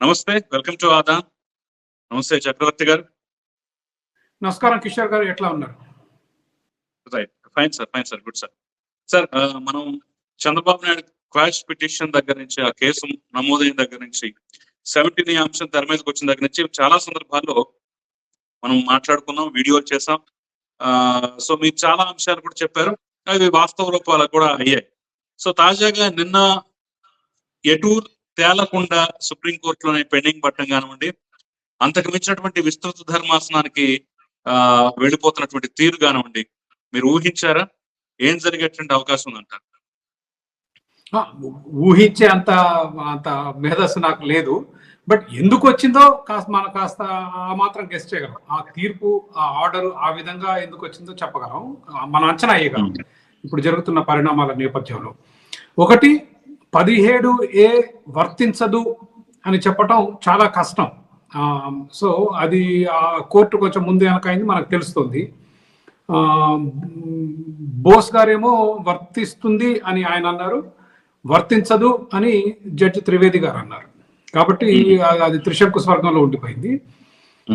నమస్తే welcome to ఆదా. నమస్తే చక్రవర్తి గారు. నమస్కారం కిషోర్ గారు ఎట్లా ఉన్నారు? Right fine sir fine sir good sir sir మనం చంద్రబాబు నాయుడు క్వాష్ పిటిషన్ దగ్గర నుంచి ఆ కేసు నమోదైన దగ్గర నుంచి సెవెంటీన్ అంశం తెర మీదకి వచ్చిన దగ్గర నుంచి చాలా సందర్భాల్లో మనం మాట్లాడుకున్నాం వీడియోలు చేసాం సో మీరు చాలా అంశాలు కూడా చెప్పారు. అవి వాస్తవ రూపాలు కూడా అయ్యాయి. సో తాజాగా నిన్న ఎటు తేలకుండా సుప్రీంకోర్టులోనే పెండింగ్ పట్టడం కానివ్వండి అంతకు మించినటువంటి విస్తృత ధర్మాసనానికి ఆ వెళ్ళిపోతున్నటువంటి తీరు కానివ్వండి మీరు ఊహించారా? ఏం జరిగేటువంటి అవకాశం ఉందంటారు ఆ, ఊహించే అంత అంత మేధస్సు నాకు లేదు. బట్ ఎందుకు వచ్చిందో కాస్త మనం కాస్త ఆ మాత్రం గెస్ట్ చేయగలం. ఆ తీర్పు ఆ ఆర్డర్ ఆ విధంగా ఎందుకు వచ్చిందో చెప్పగలం. మనం అంచనా వేయగలం. ఇప్పుడు జరుగుతున్న పరిణామాల నేపథ్యంలో. ఒకటి పదిహేడు ఏ వర్తించదు అని చెప్పటం చాలా కష్టం. సో అది ఆ కోర్టు కొంచెం ముందు వెనకైంది మనకు తెలుస్తుంది. బోస్ గారేమో వర్తిస్తుంది అని ఆయన అన్నారు వర్తించదు అని జడ్జి త్రివేది గారు అన్నారు. కాబట్టి అది- త్రిశంకు స్వర్గంలో ఉండిపోయింది.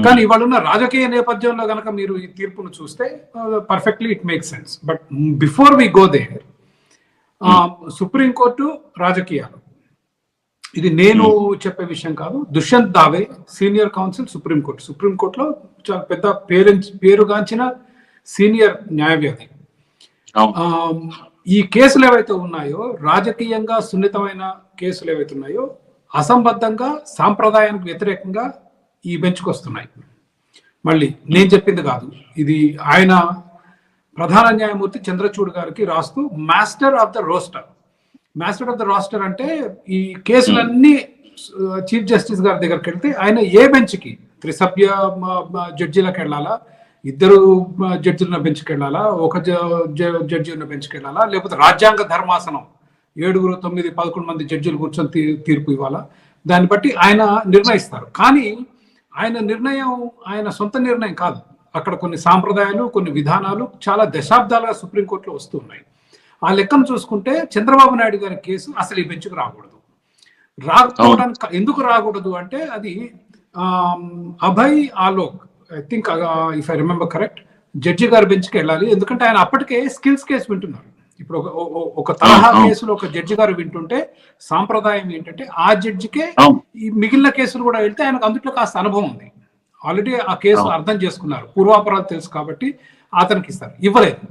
కానీ ఇవాళ ఉన్న రాజకీయ నేపథ్యంలో గనక మీరు ఈ తీర్పును చూస్తే perfectly it make sense but before we go there Supreme Court రాజకీయాలు. ఇది నేను చెప్పే విషయం కాదు. Dushyant Dave senior counsel Supreme Court సుప్రీంకోర్టులో చాలా పెద్ద పేరు పేరుగాంచిన సీనియర్ న్యాయవాది ఈ కేసులు ఏవైతే ఉన్నాయో రాజకీయంగా సున్నితమైన కేసులు ఏవైతే ఉన్నాయో అసంబద్ధంగా సాంప్రదాయానికి వ్యతిరేకంగా ఈ బెంచ్కి వస్తున్నాయి మళ్ళీ నేను చెప్పింది కాదు. ఇది ఆయన ప్రధాన న్యాయమూర్తి చంద్రచూడ్ గారికి రాస్తూ master of the roster. Master of the roster అంటే ఈ కేసులన్నీ చీఫ్ జస్టిస్ గారి దగ్గరికి వెళ్తే ఆయన ఏ బెంచ్కి? త్రిసభ్య మ- జడ్జీలకు వెళ్ళాలా? ఇద్దరు మ, జడ్జిల బెంచ్కి వెళ్ళాలా? ఒక జ- జడ్జి ఉన్న బెంచ్కి వెళ్ళాలా? లేకపోతే రాజ్యాంగ ధర్మాసనం ఏడుగురు తొమ్మిది పదకొండు మంది జడ్జిలు కూర్చొని తీ- తీర్పు ఇవ్వాలా? దాన్ని బట్టి ఆయన నిర్ణయిస్తారు. కానీ ఆయన నిర్ణయం ఆయన సొంత నిర్ణయం కాదు. అక్కడ కొన్ని సాంప్రదాయాలు కొన్ని విధానాలు చాలా దశాబ్దాలుగా సుప్రీంకోర్టులో వస్తున్నాయి ఆ లెక్కను చూసుకుంటే చంద్రబాబు నాయుడు గారి కేసు అసలు ఈ బెంచ్కు రాకూడదు. రాకపోవడానికి ఎందుకు రాకూడదు అంటే అది Abhay Alok I think if I remember correct judge గారి బెంచ్కి వెళ్ళాలి. ఎందుకంటే ఆయన అప్పటికే స్కిల్స్ కేసు వింటున్నారు. ఇప్పుడు ఒక ఒక తరహా. కేసులో ఒక జడ్జి గారు వింటుంటే సాంప్రదాయం ఏంటంటే ఆ జడ్జికే ఈ మిగిలిన కేసులు కూడా వెళ్తే ఆయనకు అందుట్లో కాస్త అనుభవం ఉంది. ఆల్రెడీ ఆ కేసు. అర్థం చేసుకున్నారు. పూర్వాపరాలు తెలుసు కాబట్టి అతనికి ఇస్తారు. ఇవ్వలేదు.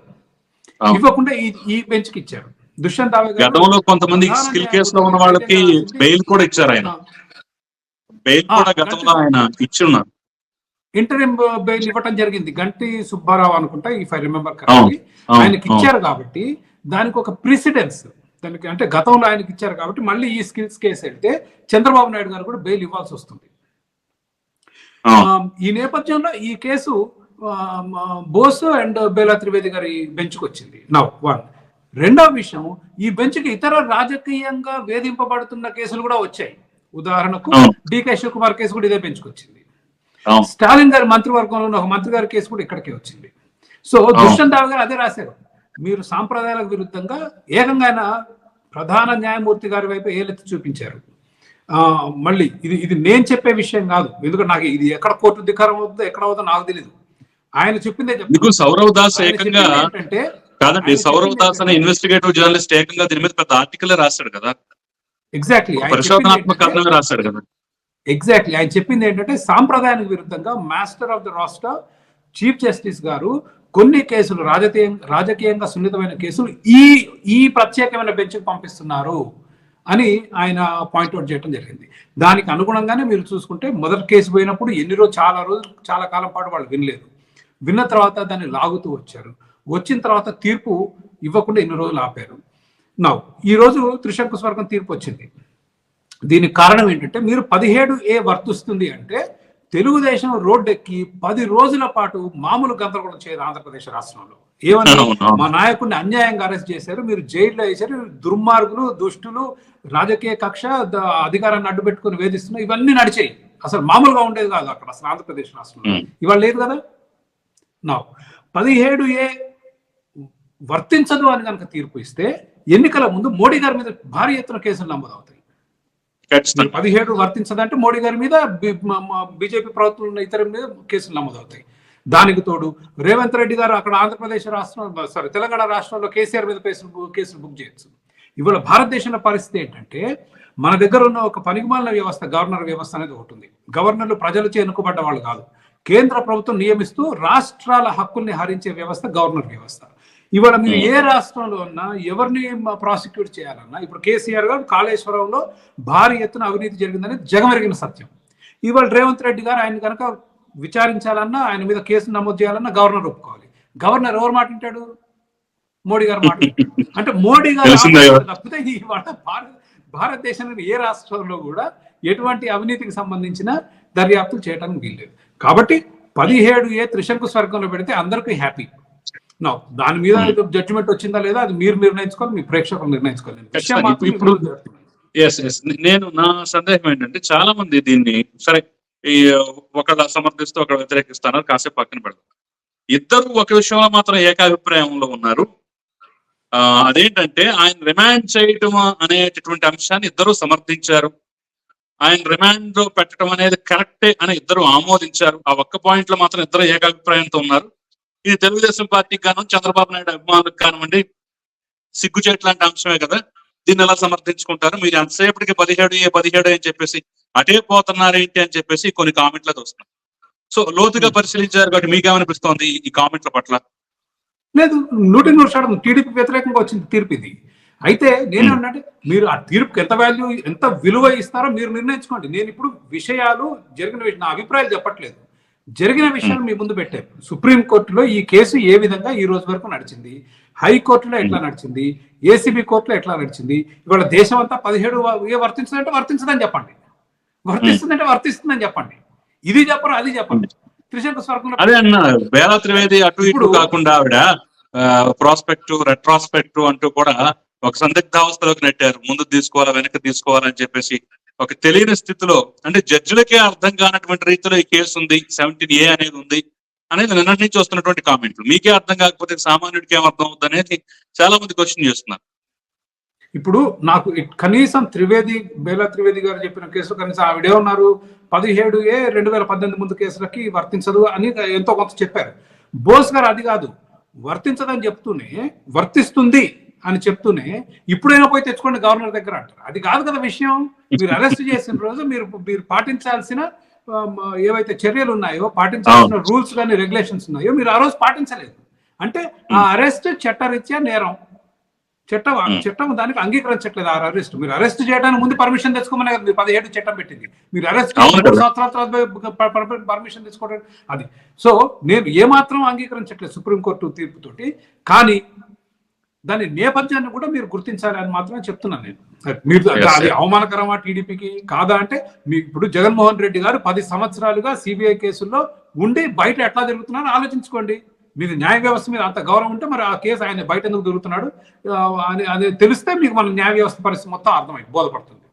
ఇవ్వకుండా ఈ ఈ బెంచ్కి ఇచ్చారు దుష్యంత్ గతంలో కొంతమంది స్కిల్ కేసులో ఉన్న వాళ్ళకి బెయిల్ కూడా ఇచ్చారు ఆయన. బెయిల్ కూడా గతంలో ఆయన ఇచ్చి ఉన్నారు ఇంటరిం బెయిల్ ఇవ్వటం జరిగింది. గంటి సుబ్బారావు అనుకుంటా ఇఫ్ ఐ రిమెంబర్ కరెక్ట్లీ ఆయనకి. ఇచ్చారు కాబట్టి దానికి ఒక ప్రిసిడెన్స్ దానికి అంటే గతంలో ఆయనకి ఇచ్చారు కాబట్టి మళ్ళీ ఈ స్కిల్స్ కేసు వెళ్తే చంద్రబాబు నాయుడు గారు కూడా బెయిల్ ఇవ్వాల్సి వస్తుంది. ఈ నేపథ్యంలో ఈ కేసు బోస్ అండ్ బేలా త్రివేది గారి బెంచ్కి వచ్చింది నవ్ వన్. రెండో విషయం ఈ బెంచ్కి ఇతర రాజకీయంగా వేధింపబడుతున్న కేసులు కూడా వచ్చాయి. ఉదాహరణకు. డికే శివకుమార్ కేసు కూడా ఇదే బెంచ్కి వచ్చింది స్టాలిన్ గారి మంత్రివర్గంలో ఉన్న ఒక మంత్రి గారి కేసు కూడా ఇక్కడికే వచ్చింది. సో దుష్యంత్ రావు గారు అదే రాశారు. మీరు సాంప్రదాయాలకు విరుద్ధంగా ఏకంగా ప్రధాన న్యాయమూర్తి గారి వైపు ఏలెత్తి చూపించారు. మళ్ళీ ఇది ఇది నేను చెప్పే విషయం కాదు. ఎందుకంటే నాకు ఇది ఎక్కడ కోర్టు ధికారం అవుతుందో ఎక్కడ అవుతుందో నాకు తెలియదు ఆయన చెప్పిందే. ఎందుకు సౌరవ్ దాస్ ఏకంగా కాదండి సౌరవ్ దాస్ అనే ఇన్వెస్టిగేటివ్ జర్నలిస్ట్ ఏకంగా దీని మీద పెద్ద ఆర్టికల్ రాశాడు కదా? ఎగ్జాక్ట్లీ పరిశోధనాత్మక కథనం రాశాడు కదా? ఎగ్జాక్ట్లీ ఆయన చెప్పింది ఏంటంటే సాంప్రదాయానికి విరుద్ధంగా మాస్టర్ ఆఫ్ ద రాష్ట్ర చీఫ్ జస్టిస్ గారు కొన్ని కేసులు రాజకీయ రాజకీయంగా సున్నితమైన కేసులు ఈ ఈ ప్రత్యేకమైన బెంచ్కి పంపిస్తున్నారు. అని ఆయన పాయింట్అవుట్ చేయడం జరిగింది. దానికి అనుగుణంగానే మీరు చూసుకుంటే మొదటి కేసు పోయినప్పుడు ఎన్ని రోజు చాలా రోజులు చాలా కాలం పాటు వాళ్ళు వినలేదు. విన్న తర్వాత దాన్ని లాగుతూ వచ్చారు. వచ్చిన తర్వాత తీర్పు ఇవ్వకుండా ఎన్ని రోజులు ఆపారు. నా ఈ రోజు త్రిశంకు స్వర్గం తీర్పు వచ్చింది. దీనికి కారణం ఏంటంటే మీరు పదిహేడు ఏ వర్తిస్తుంది అంటే తెలుగుదేశం రోడ్డెక్కి పది రోజుల పాటు మామూలు గందరగోళం చేయదు ఆంధ్రప్రదేశ్ రాష్ట్రంలో. ఏమని? అవును, అవును. మా నాయకుడిని అన్యాయంగా అరెస్ట్ చేశారు మీరు జైల్లో వేశారు దుర్మార్గులు దుష్టులు రాజకీయ కక్ష అధికారాన్ని అడ్డు పెట్టుకుని వేధిస్తున్నారు ఇవన్నీ నడిచాయి. అసలు మామూలుగా ఉండేది కాదు అక్కడ అసలు ఆంధ్రప్రదేశ్ రాష్ట్రంలో. ఇవాళ లేదు కదా? నా. పదిహేడు ఏ వర్తించదు అని కనుక తీర్పు ఇస్తే ఎన్నికల ముందు మోడీ గారి మీద భారీ ఎత్తున కేసులు నమోదవుతాయి. పదిహేడు వర్తించదంటే మోడీ గారి మీద బీజేపీ ప్రభుత్వం ఉన్న ఇతర మీద కేసులు నమోదవుతాయి. దానికి తోడు రేవంత్ రెడ్డి గారు అక్కడ ఆంధ్రప్రదేశ్ రాష్ట్రం సారీ తెలంగాణ రాష్ట్రంలో కేసీఆర్ మీద కేసులు కేసులు బుక్ చేయొచ్చు. ఇవాళ భారతదేశంలో పరిస్థితి ఏంటంటే మన దగ్గర ఉన్న ఒక పనికిమాలిన వ్యవస్థ గవర్నర్ వ్యవస్థ అనేది ఒకటి ఉంది. గవర్నర్లు ప్రజలచే ఎన్నుకోబడ్డ వాళ్ళు కాదు. కేంద్ర ప్రభుత్వం నియమిస్తూ రాష్ట్రాల హక్కుల్ని హరించే వ్యవస్థ గవర్నర్ వ్యవస్థ. ఇవాళ మీరు ఏ రాష్ట్రంలో ఉన్నా ఎవరిని ప్రాసిక్యూట్ చేయాలన్నా ఇప్పుడు కేసీఆర్ గారు కాళేశ్వరంలో భారీ ఎత్తున అవినీతి జరిగిందని జగమెరిగిన సత్యం. ఇవాళ రేవంత్ రెడ్డి గారు ఆయన కనుక విచారించాలన్నా ఆయన మీద కేసు నమోదు చేయాలన్నా గవర్నర్ ఒప్పుకోవాలి. గవర్నర్ ఎవరు మాట వింటాడు? మోడీ గారు మాట వింటాడు. అంటే మోడీ గారు తప్పితే ఇవాళ భారత భారతదేశంలో ఏ రాష్ట్రంలో కూడా ఎటువంటి అవినీతికి సంబంధించిన దర్యాప్తులు చేయడానికి వీల్లేదు. కాబట్టి పదిహేడు ఏ త్రిశంకు స్వర్గంలో పెడితే అందరికీ హ్యాపీ. నా దాని మీద జడ్జిమెంట్ వచ్చిందా లేదా అది మీరు నిర్ణయించుకోవాలి మీ ప్రేక్షకులు నిర్ణయించుకోవాలి. ఇప్పుడు-. ఎస్ ఎస్ నేను నా సందేహం ఏంటంటే చాలా మంది దీన్ని సరే ఈ ఒకళ్ళు సమర్థిస్తూ ఒకళ్ళు వ్యతిరేకిస్తున్నారు కాసేపు పక్కన పెడతారు ఇద్దరు ఒక విషయంలో మాత్రం ఏకాభిప్రాయంలో ఉన్నారు. అదేంటంటే ఆయన రిమాండ్ చేయటం అనేటటువంటి అంశాన్ని ఇద్దరు సమర్థించారు. ఆయన రిమాండ్ పెట్టడం అనేది కరెక్టే అని ఇద్దరు ఆమోదించారు. ఆ ఒక్క పాయింట్లో మాత్రం ఇద్దరు ఏకాభిప్రాయంతో ఉన్నారు. ఇది తెలుగుదేశం పార్టీకి గాను చంద్రబాబు నాయుడు అభిమానులకు కానివ్వండి సిగ్గుచేటు లాంటి అంశమే కదా. దీన్ని ఎలా సమర్థించుకుంటారు? మీరు ఎంతసేపటికి పదిహేడు ఏ పదిహేడు అని చెప్పేసి అటే పోతున్నారు ఏంటి అని చెప్పేసి కొన్ని కామెంట్లు వస్తున్నాయి సో లోతుగా పరిశీలించారు కాబట్టి మీకేమనిపిస్తోంది ఈ కామెంట్ల పట్ల? లేదు నూటి నూరు శాతం టీడీపీ వ్యతిరేకంగా వచ్చింది తీర్పు ఇది. అయితే నేనేమన్నంటే మీరు ఆ తీర్పుకి ఎంత వాల్యూ ఎంత విలువ ఇస్తారో మీరు నిర్ణయించుకోండి. నేను ఇప్పుడు విషయాలు జరిగిన విషయం నా అభిప్రాయాలు చెప్పట్లేదు. జరిగిన విషయాలు మీ ముందు పెట్టారు. సుప్రీం కోర్టులో ఈ కేసు ఏ విధంగా ఈ రోజు వరకు నడిచింది? హైకోర్టులో ఎట్లా నడిచింది? ఏసీబీ కోర్టులో ఎట్లా నడిచింది? ఇవాళ దేశం అంతా పదిహేడు ఏ వర్తించదంటే వర్తించదని చెప్పండి. వర్తిస్తుందంటే వర్తిస్తుందని చెప్పండి. ఇది చెప్పరు అది చెప్పండి త్రిశంకు స్వర్గంలో అదే అన్న బేలా త్రివేది అటు ఇటు ఇప్పుడు- కాకుండా ఆవిడ ప్రాస్పెక్ట్ రెట్రాస్పెక్ట్ అంటూ కూడా ఒక సందిగ్ధావస్థలోకి నెట్టారు. ముందు తీసుకోవాలా వెనక్కి తీసుకోవాలని చెప్పేసి ఒక తెలియని స్థితిలో అంటే జడ్జిలకే అర్థం కానటువంటి రీతిలో ఈ కేసు ఉంది సెవెంటీన్ ఏ అనేది ఉంది అనేది నిన్నటి నుంచి వస్తున్నటువంటి కామెంట్లు మీకే అర్థం కాకపోతే సామాన్యుడికి ఏం అర్థం అవుతుంది అనేది చాలా మంది క్వశ్చన్ చేస్తున్నారు. ఇప్పుడు నాకు ఇట్- కనీసం త్రివేది బేలా త్రివేది గారు చెప్పిన కేసు కనీసం ఆవిడే ఉన్నారు. పదిహేడు ఏ రెండు వేల పద్దెనిమిది ముందు కేసులకి వర్తించదు అని ఎంతో కొంత చెప్పారు. బోస్ గారు అది కాదు వర్తించదని చెప్తూనే వర్తిస్తుంది. అని చెప్తూనే ఇప్పుడైనా పోయి తెచ్చుకోండి గవర్నర్ దగ్గర అంటారు. అది కాదు కదా విషయం. మీరు అరెస్ట్ చేసిన రోజు మీరు మీరు పాటించాల్సిన ఏవైతే చర్యలు ఉన్నాయో పాటించాల్సిన రూల్స్ కానీ రెగ్యులేషన్స్ ఉన్నాయో మీరు ఆ రోజు పాటించలేదు. అంటే ఆ అరెస్ట్ చట్టరీత్యా నేరం. చట్టం చట్టం దానికి అంగీకరించట్లేదు ఆ అరెస్ట్. మీరు అరెస్ట్ చేయడానికి ముందు పర్మిషన్ తెచ్చుకోమని కదా మీరు పదిహేడు చట్టం పెట్టింది. మీరు అరెస్ట్ మూడు. సంవత్సరాల తర్వాత పర్మిషన్ తెచ్చుకోవడం అది. సో నేను ఏమాత్రం అంగీకరించట్లేదు సుప్రీంకోర్టు తీర్పుతోటి. కానీ దాని నేపథ్యాన్ని కూడా మీరు గుర్తించాలి అని మాత్రమే చెప్తున్నాను నేను. మీరు అది. అవమానకరమా టీడీపీకి? కాదా అంటే మీ ఇప్పుడు జగన్మోహన్ రెడ్డి గారు పది సంవత్సరాలుగా సిబిఐ కేసుల్లో ఉండి బయట ఎట్లా జరుగుతున్నారో ఆలోచించుకోండి. మీకు న్యాయ వ్యవస్థ మీద అంత గౌరవం ఉంటే మరి ఆ కేసు ఆయన బయట ఎందుకు దొరుకుతున్నాడు అని అది తెలిస్తే మీకు మన న్యాయ వ్యవస్థ పరిస్థితి మొత్తం అర్థమై బోధపడుతుంది.